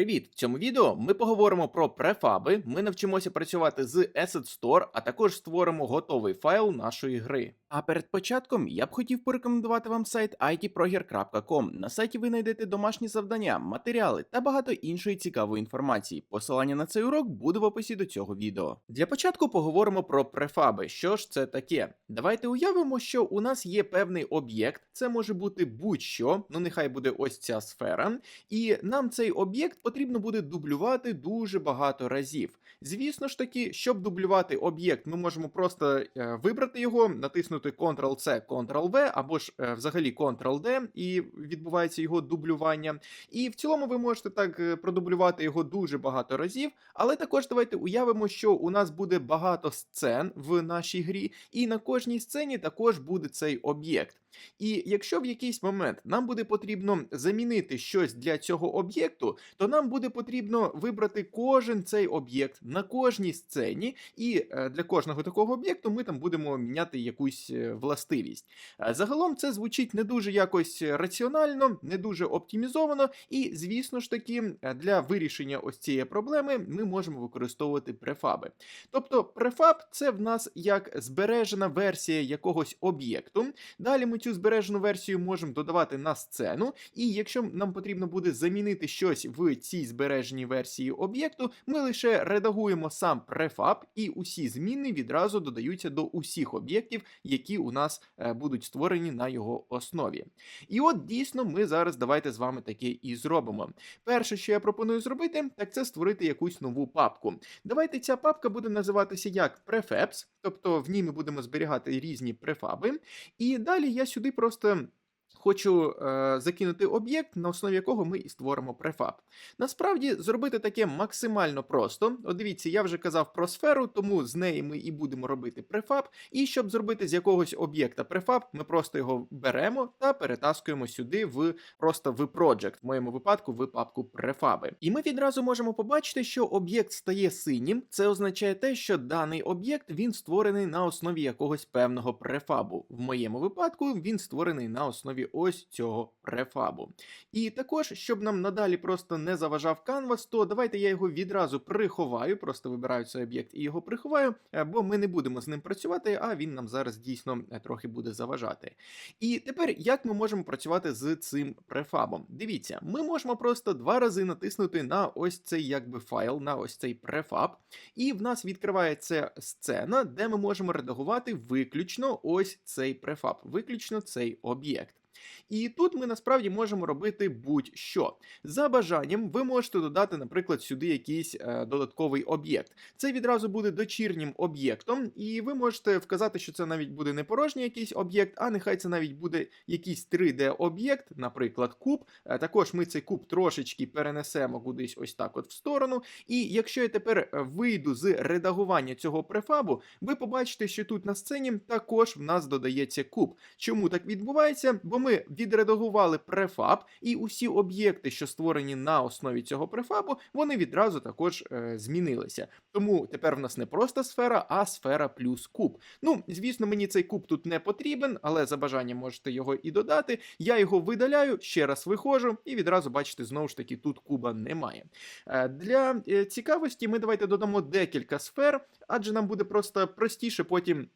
Привіт! В цьому відео ми поговоримо про префаби, ми навчимося працювати з Asset Store, а також створимо готовий файл нашої гри. А перед початком я б хотів порекомендувати вам сайт itproger.com. На сайті ви знайдете домашні завдання, матеріали та багато іншої цікавої інформації. Посилання на цей урок буде в описі до цього відео. Для початку поговоримо про префаби. Що ж це таке? Давайте уявимо, що у нас є певний об'єкт, це може бути будь-що, ну нехай буде ось ця сфера, і нам цей об'єкт потрібно буде дублювати дуже багато разів. Звісно ж таки, щоб дублювати об'єкт, ми можемо просто е, вибрати його, натиснути Ctrl-C, Ctrl-V або ж е, взагалі Ctrl-D, і відбувається його дублювання. І в цілому ви можете так е, продублювати його дуже багато разів. Але також давайте уявимо, що у нас буде багато сцен в нашій грі, і на кожній сцені також буде цей об'єкт. І якщо в якийсь момент нам буде потрібно замінити щось для цього об'єкту, то нам буде потрібно вибрати кожен цей об'єкт на кожній сцені, і е, для кожного такого об'єкту ми там будемо міняти якусь е, властивість. Е, Загалом це звучить не дуже якось раціонально, не дуже оптимізовано, і, звісно ж таки, для вирішення ось цієї проблеми ми можемо використовувати префаби. Тобто, префаб це в нас як збережена версія якогось об'єкту. Далі ми цю збережену версію можемо додавати на сцену, і якщо нам потрібно буде замінити щось в цій збереженій версії об'єкту, ми лише редагуємо сам префаб, і усі зміни відразу додаються до усіх об'єктів, які у нас е, будуть створені на його основі. І от дійсно ми зараз давайте з вами таке і зробимо. Перше, що я пропоную зробити, так це створити якусь нову папку. Давайте ця папка буде називатися як prefabs, тобто в ній ми будемо зберігати різні префаби. І далі я сюди просто. Хочу е, закинути об'єкт, на основі якого ми і створимо префаб. Насправді, зробити таке максимально просто. От дивіться, я вже казав про сферу, тому з неї ми і будемо робити префаб. І щоб зробити з якогось об'єкта префаб, ми просто його беремо та перетаскуємо сюди в просто в project, в моєму випадку в папку префаби. І ми відразу можемо побачити, що об'єкт стає синім. Це означає те, що даний об'єкт він створений на основі якогось певного префабу. В моєму випадку він створений на основі ось цього префабу. І також, щоб нам надалі просто не заважав канвас, то давайте я його відразу приховаю, просто вибираю цей об'єкт і його приховаю, е, бо ми не будемо з ним працювати, а він нам зараз дійсно е, трохи буде заважати. І тепер як ми можемо працювати з цим префабом? Дивіться, ми можемо просто два рази натиснути на ось цей якби файл, на ось цей префаб, і в нас відкривається сцена, де ми можемо редагувати виключно ось цей префаб, виключно цей об'єкт. І тут ми насправді можемо робити будь-що. За бажанням, ви можете додати, наприклад, сюди якийсь е, додатковий об'єкт. Це відразу буде дочірнім об'єктом, і ви можете вказати, що це навіть буде не порожній якийсь об'єкт, а нехай це навіть буде якийсь 3D-об'єкт, наприклад, куб. Е, також ми цей куб трошечки перенесемо кудись ось так от в сторону. І якщо я тепер е, вийду з редагування цього префабу, ви побачите, що тут на сцені також в нас додається куб. Чому так відбувається? Бо ми відредагували префаб, і усі об'єкти, що створені на основі цього префабу, вони відразу також е, змінилися. Тому тепер в нас не просто сфера, а сфера плюс куб. Ну, звісно, мені цей куб тут не потрібен, але за бажанням можете його і додати. Я його видаляю, ще раз виходжу, і відразу бачите, знову ж таки, тут куба немає. Е, для е, цікавості ми давайте додамо декілька сфер, адже нам буде просто простіше потім.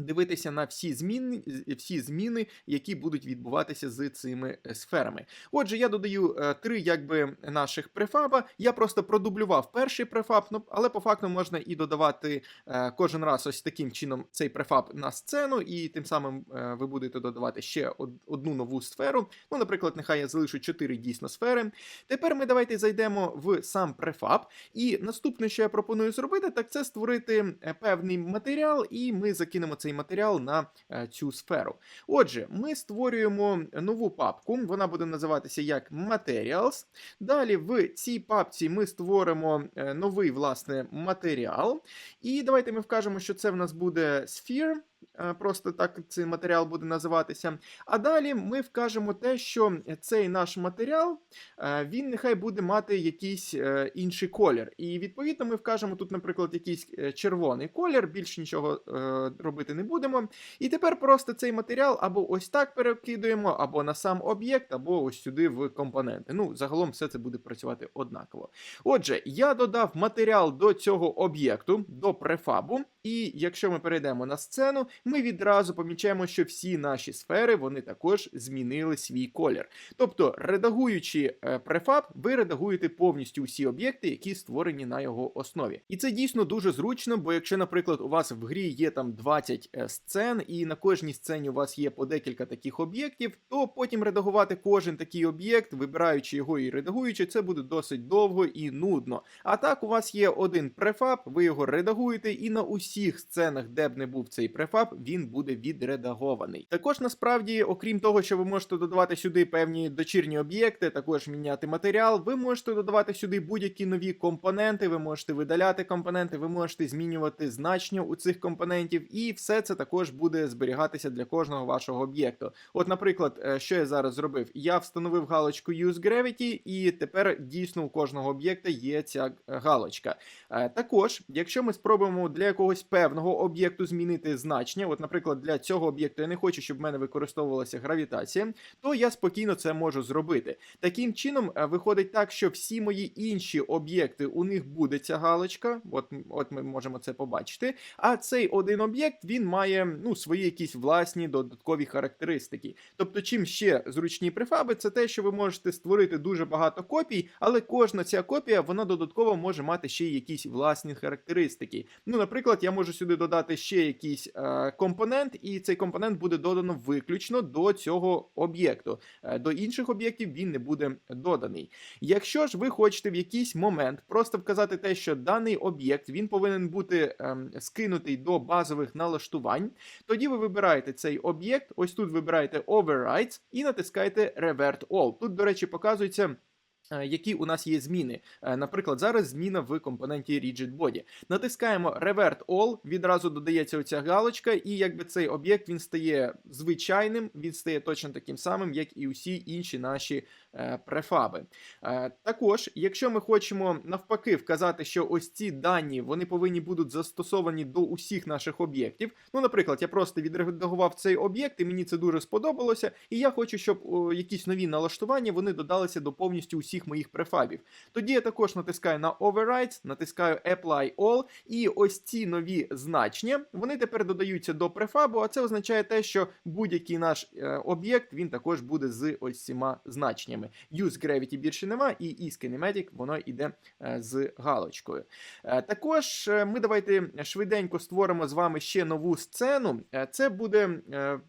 Дивитися на всі зміни, всі зміни, які будуть відбуватися з цими е, сферами. Отже, я додаю е, три якби наших префаба. Я просто продублював перший префаб, ну, але по факту можна і додавати е, кожен раз ось таким чином цей префаб на сцену, і тим самим ви будете додавати ще одну нову сферу. Ну, наприклад, нехай я залишу чотири дійсно сфери. Тепер ми давайте зайдемо в сам префаб. І наступне, що я пропоную зробити, так це створити певний матеріал, і ми закинемо цей матеріал на е, цю сферу. Отже, ми створюємо нову папку, вона буде називатися як Materials. Далі в цій папці ми створимо е, новий власне матеріал. І давайте ми вкажемо, що це в нас буде Sphere. Е, Просто так цей матеріал буде називатися. А далі ми вкажемо те, що цей наш матеріал е, він нехай буде мати якийсь е, інший колір. І відповідно ми вкажемо тут, наприклад, якийсь червоний колір, більше нічого робити не будемо. І тепер просто цей матеріал або ось так перекидуємо, або на сам об'єкт, або ось сюди в компоненти. Ну, загалом все це буде працювати однаково. Отже, я додав матеріал до цього об'єкту, до префабу, і якщо ми перейдемо на сцену, ми відразу помічаємо, що всі наші сфери вони також змінили свій колір. Тобто, редагуючи е, префаб, ви редагуєте повністю всі об'єкти, які створені на його основі. І це дійсно дуже зручно, бо якщо, наприклад, у вас в грі є там 20 е, сцен, і на кожній сцені у вас є по декілька таких об'єктів, то потім редагувати кожен такий об'єкт, вибираючи його і редагуючи, це буде досить довго і нудно. А так, у вас є один префаб, ви його редагуєте, і на усіх сценах, де б не був цей префаб, він буде відредагований. Також насправді, окрім того, що ви можете додавати сюди певні дочірні об'єкти, також міняти матеріал, ви можете додавати сюди будь-які нові компоненти, ви можете видаляти компоненти, ви можете змінювати значення у цих компонентів, і все це також буде зберігатися для кожного вашого об'єкту. От, наприклад, е, що я зараз зробив? Я встановив галочку Use Gravity, і тепер дійсно у кожного об'єкта є ця е, галочка. Е, Також, якщо ми спробуємо для якогось певного об'єкту змінити значення, от, наприклад, для цього об'єкту я не хочу, щоб в мене використовувалася гравітація, то я спокійно це можу зробити. Таким чином, е, виходить так, що всі мої інші об'єкти у них буде ця галочка. От, от ми можемо це побачити. А цей один об'єкт він має ну, свої якісь власні додаткові характеристики. Тобто, чим ще зручні префаби, це те, що ви можете створити дуже багато копій, але кожна ця копія вона додатково може мати ще якісь власні характеристики. Ну, наприклад, я можу сюди додати ще якийсь е, компонент, і цей компонент буде додано виключно до цього об'єкту. Е, до інших об'єктів він не буде доданий. Якщо ж ви хочете в якийсь момент просто вказати те, що даний об'єкт він повинен бути ем, скинутий до базових налаштувань, тоді ви вибираєте цей об'єкт, ось тут вибираєте Overrides і натискаєте Revert All. Тут, до речі, показується. Е, Які у нас є зміни? Е, Наприклад, зараз зміна в компоненті Rigid Body. Натискаємо Revert All, відразу додається оця галочка, і якби цей об'єкт він стає звичайним, він стає точно таким самим, як і усі інші наші префаби. Е, також, якщо ми хочемо навпаки вказати, що ось ці дані вони повинні будуть застосовані до усіх наших об'єктів. Ну, наприклад, я просто відредагував цей об'єкт, і мені це дуже сподобалося, і я хочу, щоб якісь нові налаштування вони додалися до повністю усіх моїх префабів. Тоді я також натискаю на Overrides, натискаю Apply All, і ось ці нові значення вони тепер додаються до префабу, а це означає те, що будь-який наш е, об'єкт він також буде з ось цими значеннями. Use Gravity більше нема, і Is Kinematic воно йде е, з галочкою. Е, Також е, ми давайте швиденько створимо з вами ще нову сцену. Це буде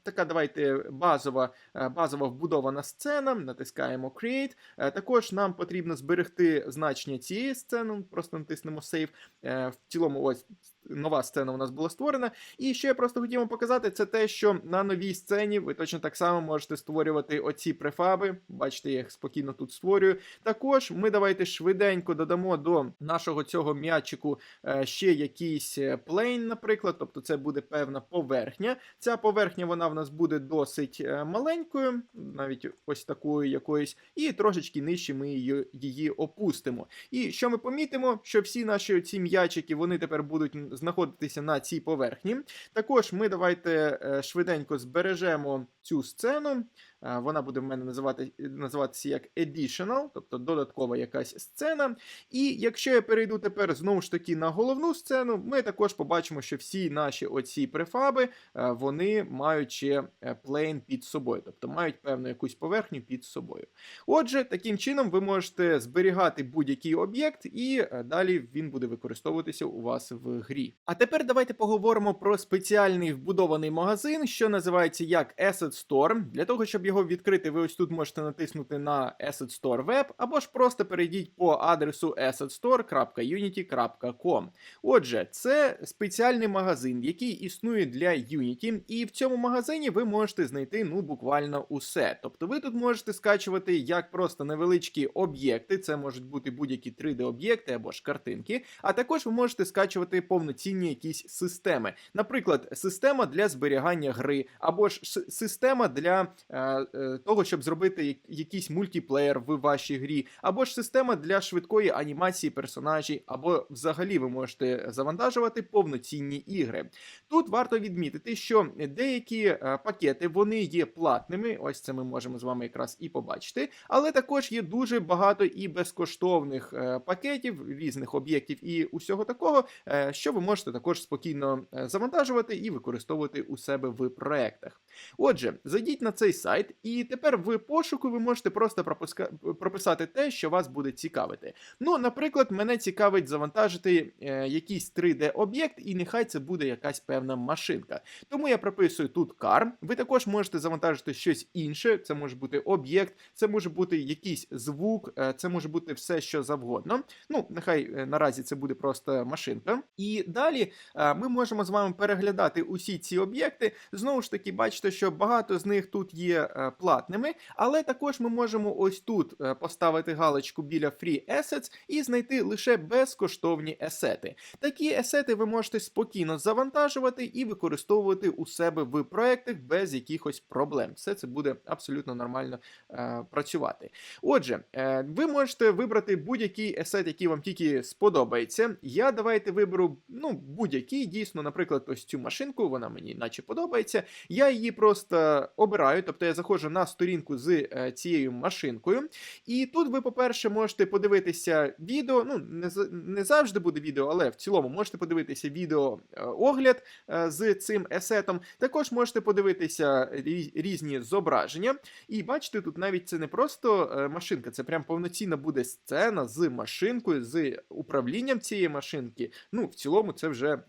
така, давайте базова, базова вбудована сцена. Натискаємо Create. Також нам потрібно зберегти значення цієї сцени. Просто натиснемо Save. В цілому, ось нова сцена у нас була створена. І що я просто хотів вам показати, це те, що на новій сцені ви точно так само можете створювати оці префаби. Бачите, я їх спокійно тут створюю. Також ми давайте швиденько додамо до нашого цього м'ячику е, ще якийсь е, плейн, наприклад, тобто це буде певна поверхня. Ця поверхня вона в нас буде досить е, маленькою, навіть ось такою якоюсь, і трошечки нижче ми її, опустимо. І що ми помітимо, що всі наші ці м'ячики вони тепер будуть знаходитися на цій поверхні. Також ми давайте е, швиденько збережемо цю сцену. Е, Вона буде в мене називати, називатися як Additional, тобто додаткова якась сцена. І якщо я перейду тепер знову ж таки на головну сцену, ми також побачимо, що всі наші оці префаби е, вони мають ще е, plane під собою, тобто мають певну якусь поверхню під собою. Отже, таким чином ви можете зберігати будь-який об'єкт, і далі він буде використовуватися у вас в грі. А тепер давайте поговоримо про спеціальний вбудований магазин, що називається як Asset Store. Для того, щоб його відкрити, ви ось тут можете натиснути на Asset Store Web, або ж просто перейдіть по адресу assetstore.unity.com. Отже, це спеціальний магазин, який існує для Unity, і в цьому магазині ви можете знайти ну буквально усе. Тобто ви тут можете скачувати як просто невеличкі об'єкти, це можуть бути будь-які 3D-об'єкти або ж картинки, а також ви можете скачувати повноцінні якісь системи. Наприклад, система для зберігання гри, або ж система для е, е, того, щоб зробити якийсь мультиплеєр в вашій грі, або ж система для швидкої анімації персонажів, або взагалі ви можете завантажувати повноцінні ігри. Тут варто відмітити, що деякі е, пакети вони є платними. Ось це ми можемо з вами якраз і побачити. Але також є дуже багато і безкоштовних е, пакетів різних об'єктів і усього такого, що ви можете також спокійно завантажувати і використовувати у себе в проектах. Отже, зайдіть на цей сайт, і тепер в пошуку ви можете просто пропуска- прописати те, що вас буде цікавити. Ну, наприклад, мене цікавить завантажити е, якийсь 3D-об'єкт, і нехай це буде якась певна машинка. Тому я прописую тут car. Ви також можете завантажити щось інше. Це може бути об'єкт, це може бути якийсь звук, е, це може бути все, що завгодно. Ну, нехай е, наразі це буде просто машинка. І далі е, ми можемо з вами переглядати усі ці об'єкти. Знову ж таки, бачите, що багато з них тут є е, платними, але також ми можемо ось тут е, поставити галочку біля Free Assets і знайти лише безкоштовні есети. Такі есети ви можете спокійно завантажувати і використовувати у себе в проектах без якихось проблем. Все це буде абсолютно нормально е, працювати. Отже, е, ви можете вибрати будь-який есет, який вам тільки сподобається. Я давайте виберу ну, будь-який, дійсно, наприклад, ось цю машинку, вона мені наче подобається. Я її просто обираю, тобто я заходжу на сторінку з е, цією машинкою. І тут ви, по-перше, можете подивитися відео. Ну, не, не завжди буде відео, але в цілому можете подивитися відео е, огляд е, з цим есетом. Також можете подивитися різні зображення. І бачите, тут навіть це не просто машинка, це прям повноцінна буде сцена з машинкою, з управлінням цієї машинки. Ну, в цілому, це вже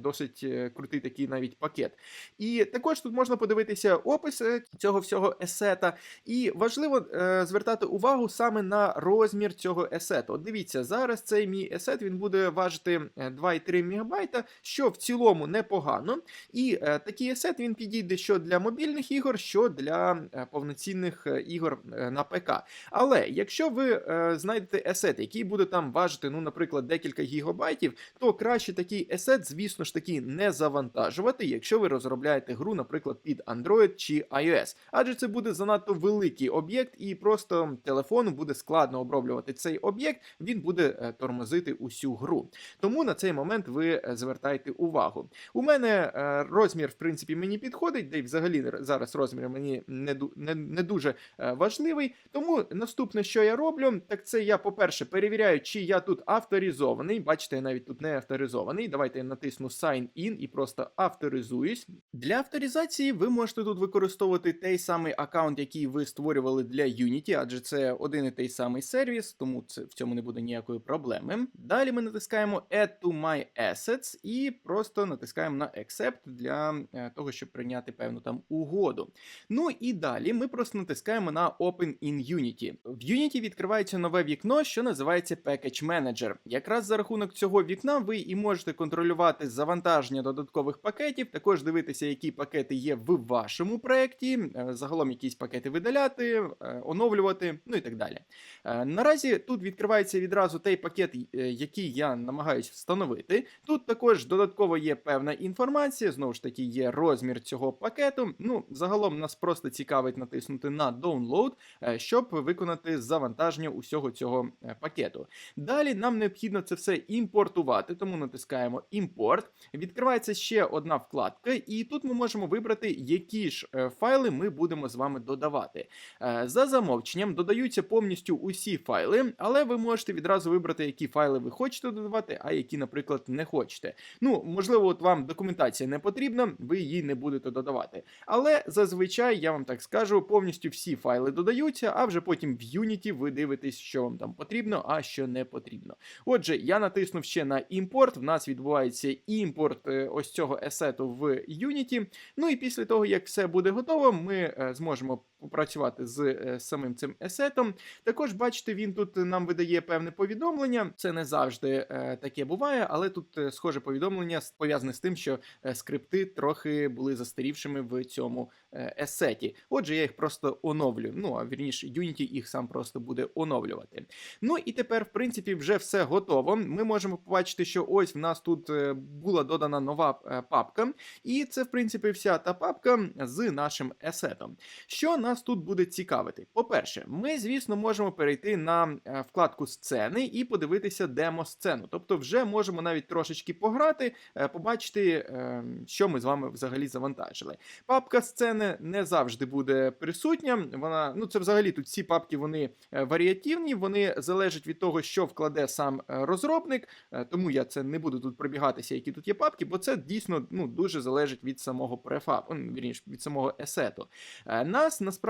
досить крутий такий навіть пакет. І також тут можна подивитися опис цього всього есета. І важливо е, звертати увагу саме на розмір цього есету. От дивіться, зараз цей мій есет він буде важити е, 2,3 МБ, що в цілому непогано. І е, такий есет він підійде що для мобільних ігор, що для е, повноцінних е, ігор е, на ПК. Але якщо ви е, знайдете есет, який буде там важити, ну, наприклад, декілька гігабайтів, то краще такий есет, звісно ж таки, не завантажувати, якщо ви розробляєте гру, наприклад, під Android чи iOS. Адже це буде занадто великий об'єкт, і просто телефону буде складно оброблювати цей об'єкт, він буде е, тормозити усю гру. Тому на цей момент ви е, звертайте увагу. У мене е, розмір, в принципі, мені підходить, де й взагалі зараз розмір мені не, не, не дуже важливий. Тому наступне, що я роблю, так це я, по-перше, перевіряю, чи я тут авторизований. Бачите, я навіть тут не авторизований. Давайте я натисну Sign In і просто авторизуюсь. Для авторизації ви можете тут використовувати той самий аккаунт, який ви створювали для Unity, адже це один і той самий сервіс, тому це в цьому не буде ніякої проблеми. Далі ми натискаємо Add to My Assets і просто натискаємо на Accept для е, того, щоб прийняти певну там угоду. Ну і далі ми просто натискаємо на Open in Unity. В Unity відкривається нове вікно, що називається Package Manager. Якраз за рахунок цього вікна ви і можете контролювати завантаження додаткових пакетів, також дивитися, які пакети є в вашому проєкті, е, загалом якісь пакети видаляти, е, оновлювати, ну і так далі. Е, Наразі тут відкривається відразу той пакет, е, який я намагаюсь встановити. Тут також додатково є певна інформація, знову ж таки, є розмір цього пакету. Ну, загалом нас просто цікавить натиснути на Download, щоб виконати завантаження усього цього пакету. Далі нам необхідно це все імпортувати, тому натискаємо імпорт. Відкривається ще одна вкладка, і тут ми можемо вибрати, які ж файли ми будемо з вами додавати. Е, За замовченням додаються повністю усі файли, але ви можете відразу вибрати, які файли ви хочете додавати, а які, наприклад, не хочете. Ну, можливо, от вам документація не потрібна, ви її не будете додавати. Але зазвичай, я вам так скажу, повністю всі файли додаються, а вже потім в Unity ви дивитесь, що вам там потрібно, а що не потрібно. Отже, я натиснув ще на імпорт. В нас відбувається імпорт е, ось цього есету в Unity. Ну і після того, як все буде готово, ми е, зможемо попрацювати з е, самим цим есетом. Також, бачите, він тут нам видає певне повідомлення. Це не завжди е, таке буває, але тут е, схоже повідомлення пов'язане з тим, що скрипти трохи були застарівшими в цьому есеті. Отже, я їх просто оновлю. Ну а вірніше, Unity їх сам просто буде оновлювати. Ну і тепер, в принципі, вже все готово. Ми можемо побачити, що ось в нас тут була додана нова папка, і це, в принципі, вся та папка з нашим есетом. Що нас тут буде цікавити? По-перше, ми, звісно, можемо перейти на е, вкладку сцени і подивитися демо-сцену. Тобто, вже можемо навіть трошечки пограти, е, побачити, е, що ми з вами взагалі завантажили. Папка сцени не завжди буде присутня. Вона, ну це взагалі тут всі папки вони варіативні, вони залежать від того, що вкладе сам розробник. Тому я це не буду тут пробігатися, які тут є папки, бо це дійсно ну, дуже залежить від самого префабу, ну, від самого есету. Нас насправді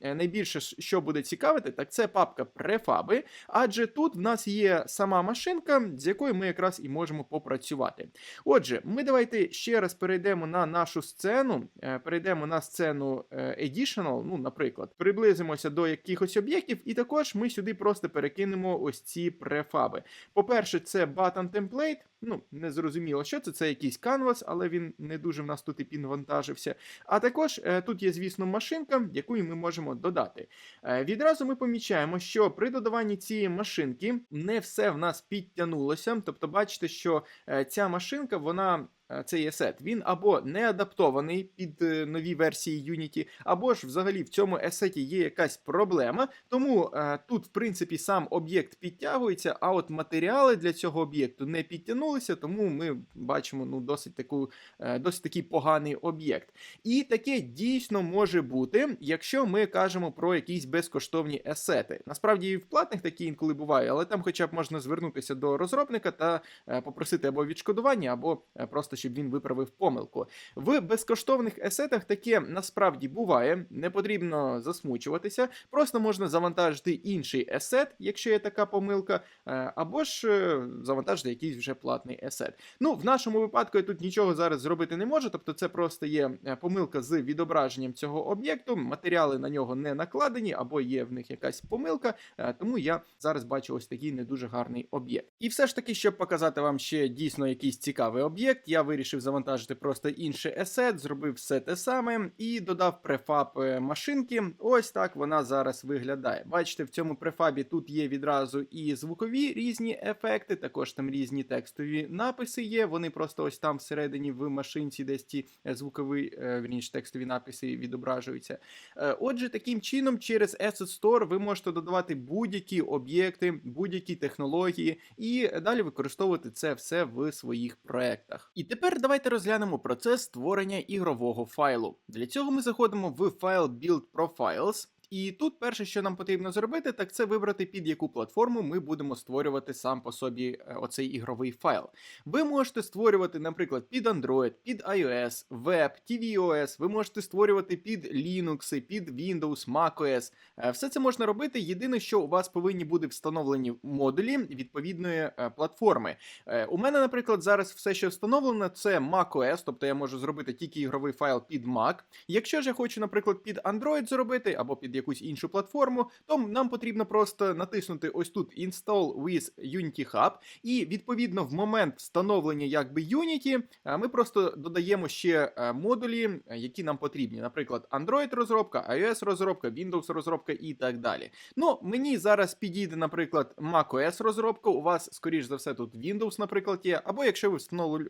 е, найбільше що буде цікавити, так це папка префаби, адже тут в нас є сама машинка, з якою ми якраз і можемо попрацювати. Отже, ми давайте ще раз перейдемо на нашу сцену, е, перейдемо на сцену е, Additional, ну, наприклад, приблизимося до якихось об'єктів, і також ми сюди просто перекинемо ось ці префаби. По-перше, це button template. Ну, не зрозуміло, що це. Це якийсь канвас, але він не дуже в нас тут і підвантажився. А також е, тут є, звісно, машинка, яку ми можемо додати. Е, відразу ми помічаємо, що при додаванні цієї машинки не все в нас підтягнулося. Тобто, бачите, що е, ця машинка, вона. Е, Цей есет, він або не адаптований під е, нові версії Unity, або ж взагалі в цьому есеті є якась проблема. Тому е, тут, в принципі, сам об'єкт підтягується, а от матеріали для цього об'єкту не підтягнулися, тому ми бачимо ну, досить таку, досить такий поганий об'єкт. І таке дійсно може бути, якщо ми кажемо про якісь безкоштовні есети. Насправді і в платних такі інколи буває, але там хоча б можна звернутися до розробника та попросити або відшкодування, або просто щоб він виправив помилку. В безкоштовних есетах таке насправді буває, не потрібно засмучуватися. Просто можна завантажити інший есет, якщо є така помилка, е, або ж е, завантажити якийсь вже платний есет. Ну, в нашому випадку я тут нічого зараз зробити не можу, тобто це просто є е, помилка з відображенням цього об'єкту. Матеріали на нього не накладені, або є в них якась помилка. Тому я зараз бачу ось такий не дуже гарний об'єкт. І все ж таки, щоб показати вам ще дійсно якийсь цікавий об'єкт, я вирішив завантажити просто інший есет, зробив все те саме і додав префаб е, машинки. Ось так вона зараз виглядає. Бачите, в цьому префабі тут є відразу і звукові різні ефекти, також там різні текстові написи є. Вони просто ось там всередині в машинці, десь ті е, звукові, е, вірніше, текстові написи відображуються. Отже, таким чином, через Asset Store ви можете додавати будь-які об'єкти, будь-які технології, і далі використовувати це все в своїх проектах. І тепер давайте розглянемо процес створення ігрового файлу. Для цього ми заходимо в файл Build Profiles. І тут перше, що нам потрібно зробити, так це вибрати під яку платформу ми будемо створювати сам по собі е, оцей ігровий файл. Ви можете створювати, наприклад, під Android, під iOS, Web, tvOS, ви можете створювати під Linux, під Windows, macOS. Е, Все це можна робити. Єдине, що у вас повинні бути встановлені модулі відповідної е, платформи. У мене, наприклад, зараз все, що встановлено, це macOS, тобто я можу зробити тільки ігровий файл під Mac. Якщо ж я хочу, наприклад, під Android зробити або під якусь іншу платформу, то нам потрібно просто натиснути ось тут Install with Unity Hub, і відповідно в момент встановлення якби Unity е, ми просто додаємо ще е, модулі, е, які нам потрібні, наприклад, Android розробка, iOS розробка, Windows розробка і так далі. Ну, мені зараз підійде, наприклад, macOS розробка. У вас, скоріш за все, тут Windows, наприклад, є. Або якщо ви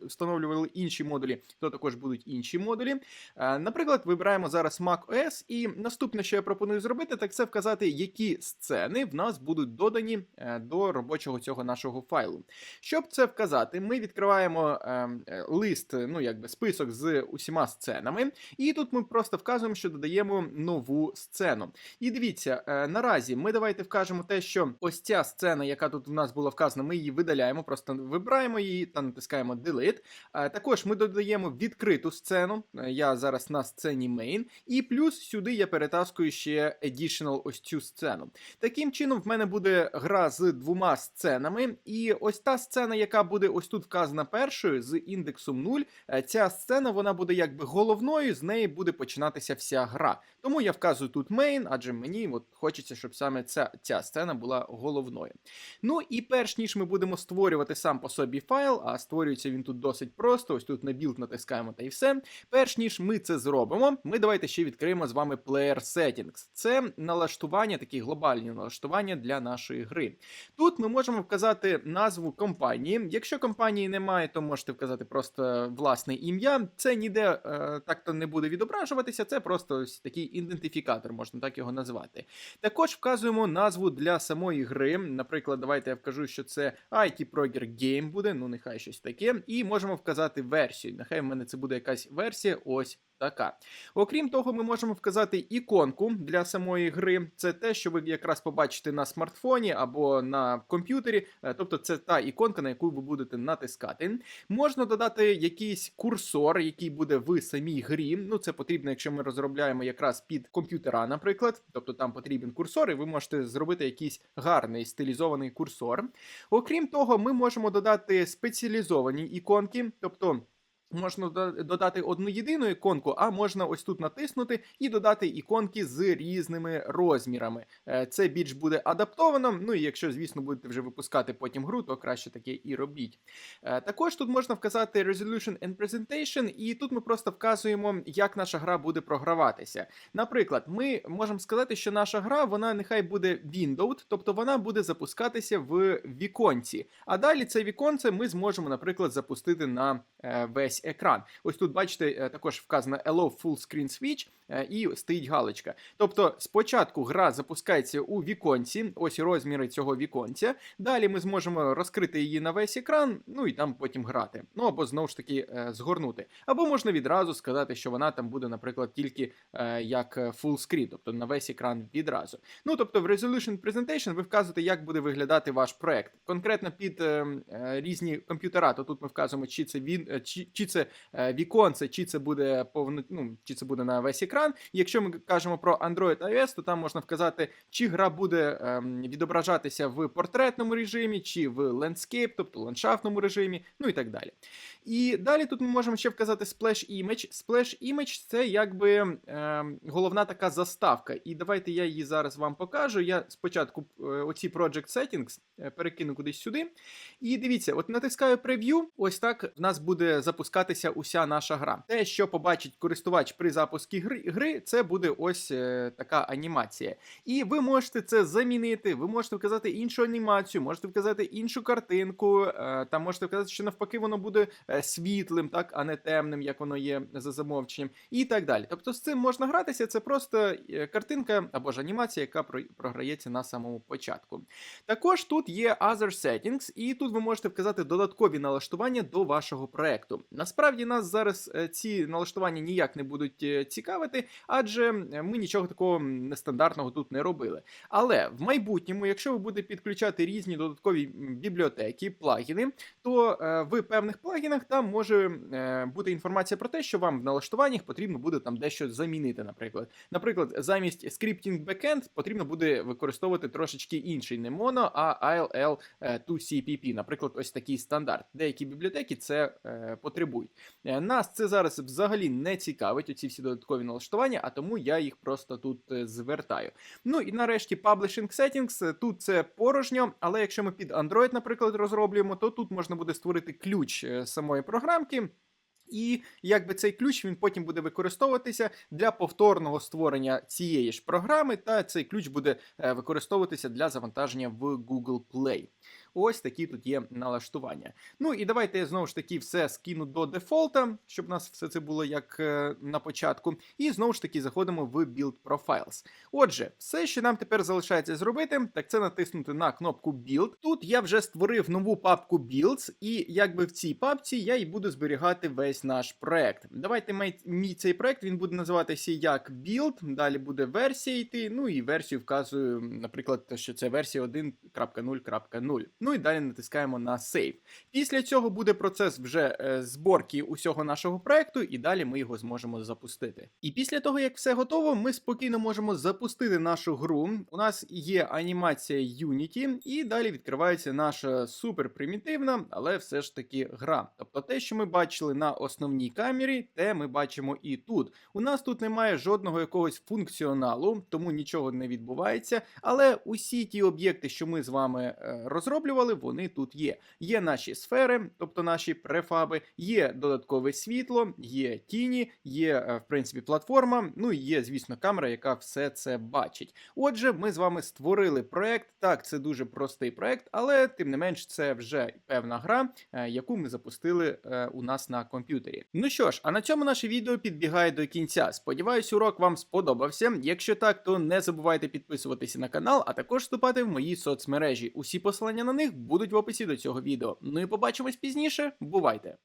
встановлювали інші модулі, то також будуть інші модулі. Наприклад, вибираємо зараз macOS, і наступне, що я пропоную зробити, так це вказати, які сцени в нас будуть додані е, до робочого цього нашого файлу. Щоб це вказати, ми відкриваємо ем, е, лист, ну якби список з усіма сценами, і тут ми просто вказуємо, що додаємо нову сцену. І дивіться, е, наразі ми давайте вкажемо те, що ось ця сцена, яка тут в нас була вказана, ми її видаляємо, просто вибираємо її та натискаємо Delete. Е, Також ми додаємо відкриту сцену. Е, Я зараз на сцені main, і плюс сюди я перетаскую ще additional ось цю сцену. Таким чином, в мене буде гра з двома сценами, і ось та сцена, яка буде ось тут вказана першою з індексом 0, е, ця сцена вона буде якби головною, з неї буде починатися вся гра. Тому я вказую тут main, адже мені от хочеться, щоб саме ця, ця сцена була головною. Ну і перш ніж ми будемо створювати сам по собі файл, а створюється він тут досить просто. Ось тут на білд натискаємо та і все. Перш ніж ми це зробимо, ми давайте ще відкриємо з вами Player Settings. Це налаштування, такі глобальні налаштування для нашої гри. Тут ми можемо вказати назву компанії. Якщо компанії немає, то можете вказати просто власне ім'я. Це ніде е, так-то не буде відображуватися, це просто ось такий ідентифікатор, можна так його назвати. Також вказуємо назву для самої гри. Наприклад, давайте я вкажу, що це IT Proger Game буде, ну нехай щось таке. І можемо вказати версію. Нехай в мене це буде якась версія. Ось така. Окрім того, ми можемо вказати іконку для самої гри. Це те, що ви якраз побачите на смартфоні або на комп'ютері. Е, Тобто, це та іконка, на яку ви будете натискати. Можна додати якийсь курсор, який буде в самій грі. Ну, це потрібно, якщо ми розробляємо якраз під комп'ютера, наприклад. Тобто там потрібен курсор, і ви можете зробити якийсь гарний стилізований курсор. Окрім того, ми можемо додати спеціалізовані іконки, тобто. Можна додати одну єдину іконку, а можна ось тут натиснути і додати іконки з різними розмірами. Е, Це більш буде адаптовано. Ну і якщо, звісно, будете вже випускати потім гру, то краще таке і робіть. Е, Також тут можна вказати Resolution and Presentation, і тут ми просто вказуємо, як наша гра буде програватися. Наприклад, ми можемо сказати, що наша гра вона нехай буде windowed, тобто вона буде запускатися в віконці. А далі це віконце ми зможемо, наприклад, запустити на е, весь екран. Ось тут, бачите, е, також вказано Allow Full Screen Switch е, і стоїть галочка. Тобто, спочатку гра запускається у віконці, ось розміри цього віконця. Далі ми зможемо розкрити її на весь екран, ну і там потім грати. Ну або знову ж таки е, згорнути. Або можна відразу сказати, що вона там буде, наприклад, тільки як full screen, тобто на весь екран відразу. Ну тобто в Resolution Presentation ви вказуєте, як буде виглядати ваш проект. Конкретно під е, е, різні комп'ютера, то тут ми вказуємо, чи це він, чи, чи це е, віконце, чи це буде повно, ну, чи це буде на весь екран. Якщо ми кажемо про Android iOS, то там можна вказати, чи гра буде ем, відображатися в портретному режимі, чи в landscape, тобто ландшафтному режимі, ну і так далі. І далі тут ми можемо ще вказати Splash Image. Splash Image це якби ем, головна така заставка. І давайте я її зараз вам покажу. Я спочатку е, оці Project Settings е, перекину кудись сюди. І дивіться, от натискаю прев'ю, ось так в нас буде запускатися уся наша гра. Те, що побачить користувач при запуску гри, це буде ось е, така анімація. І ви можете це замінити, ви можете вказати іншу анімацію, можете вказати іншу картинку, е, там можете вказати, що навпаки воно буде е, світлим, так, а не темним, як воно є за замовченням, і так далі. Тобто з цим можна гратися, це просто е, картинка або ж анімація, яка програється на самому початку. Також тут є Other Settings, і тут ви можете вказати додаткові налаштування до вашого проекту. Насправді нас зараз е, ці налаштування ніяк не будуть е, цікавити, адже ми нічого такого нестандартного тут не робили. Але в майбутньому, якщо ви будете підключати різні додаткові бібліотеки, плагіни, то е, в певних плагінах там може бути інформація про те, що вам в налаштуваннях потрібно буде там дещо замінити, наприклад. Наприклад, замість scripting backend потрібно буде використовувати трошечки інший не моно, а ILL 2CPP, наприклад, ось такий стандарт. Деякі бібліотеки це е, потребують. Е, Нас це зараз взагалі не цікавить, оці всі додаткові налаштування, а тому я їх просто тут е, звертаю. Ну і нарешті Publishing Settings. Е, Тут це порожньо, але якщо ми під Android, наприклад, розроблюємо, то тут можна буде створити ключ самої програмки. І якби цей ключ він потім буде використовуватися для повторного створення цієї ж програми, та цей ключ буде використовуватися для завантаження в Google Play. Ось такі тут є налаштування. Ну і давайте я знову ж таки все скину до дефолта, щоб у нас все це було як е, на початку. І знову ж таки заходимо в Build Profiles. Отже, все, що нам тепер залишається зробити, так це натиснути на кнопку Build. Тут я вже створив нову папку Builds, і якби в цій папці я і буду зберігати весь наш проект. Давайте мій цей проект він буде називатися як Build, далі буде версія йти. Ну і версію вказую, наприклад, що це версія 1.0.0. Ну і далі натискаємо на Save. Після цього буде процес вже е, зборки усього нашого проекту, і далі ми його зможемо запустити. І після того, як все готово, ми спокійно можемо запустити нашу гру. У нас є анімація Unity, і далі відкривається наша супер примітивна, але все ж таки гра. Тобто те, що ми бачили на основній камері, те ми бачимо і тут. У нас тут немає жодного якогось функціоналу, тому нічого не відбувається. Але усі ті об'єкти, що ми з вами е, розроблювали, вони тут є. Є наші сфери, тобто наші префаби, є додаткове світло, є тіні, є е, в принципі платформа. Ну і є, звісно, камера, яка все це бачить. Отже, ми з вами створили проект. Так, це дуже простий проект, але тим не менш, це вже певна гра, е, яку ми запустили е, у нас на комп'ютері. Ну що ж, а на цьому наше відео підбігає до кінця. Сподіваюсь, урок вам сподобався. Якщо так, то не забувайте підписуватися на канал, а також вступати в мої соцмережі. Усі посилання на них будуть в описі до цього відео. Ну і побачимось пізніше. Бувайте!